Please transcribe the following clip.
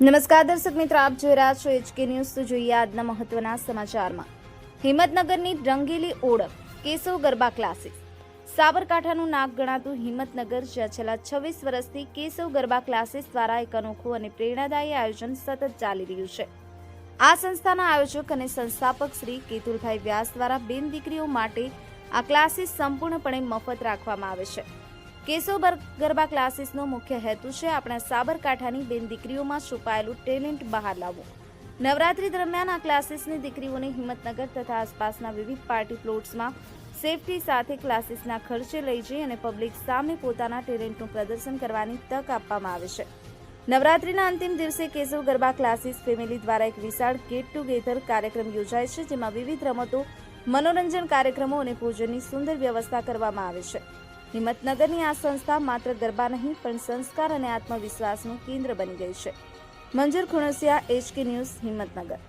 નમસ્કાર દર્શક મિત્રો, આપ જોઈ રહ્યા છો એચકે ન્યૂઝ તો જોઈએ આજના મહત્વના સમાચારમાં. હિંમતનગરની રંગીલી ઓળખ, કેશવ ગરબા ક્લાસીસ સાબરકાંઠાનું નાક ગણાતું હિંમતનગર, જ્યાં છેલ્લા છવ્વીસ વર્ષથી કેશવ ગરબા ક્લાસીસ દ્વારા એક અનોખું અને પ્રેરણાદાયી આયોજન સતત ચાલી રહ્યું છે. આ સંસ્થાના આયોજક અને સંસ્થાપક શ્રી કેતુલભાઈ વ્યાસ દ્વારા બેન દીકરીઓ માટે આ ક્લાસીસ સંપૂર્ણપણે મફત રાખવામાં આવે છે. કેશવ ગરબા ક્લાસીસનો મુખ્ય હેતુ છે આપણા સાબરકાંઠાની બેન દીકરીઓમાં છુપાયેલું ટેલેન્ટ બહાર લાવવું. નવરાત્રી દરમિયાન આ ક્લાસીસની દીકરીઓને હિંમતનગર તથા આસપાસના વિવિધ પાર્ટી પ્લોટ્સમાં સેફટી સાથે ક્લાસીસના ખર્ચે લઈ જઈ અને પબ્લિક સામે પોતાના ટેલેન્ટનું પ્રદર્શન કરવાની તક આપવામાં આવે છે. નવરાત્રીના અંતિમ દિવસે કેશવ ગરબા ક્લાસીસ ફેમિલી દ્વારા એક વિશાળ ગેટ ટુગેધર કાર્યક્રમ યોજાય છે, જેમાં વિવિધ રમતો, મનોરંજન કાર્યક્રમો અને ભોજનની સુંદર વ્યવસ્થા કરવામાં આવે છે. હિંમતનગરની આ સંસ્થા માત્ર ગરબા નહીં, પણ સંસ્કાર અને આત્મવિશ્વાસનું કેન્દ્ર બની ગઈ છે. મંજૂર ખુણસિયા એચકે ન્યૂઝ હિંમતનગર.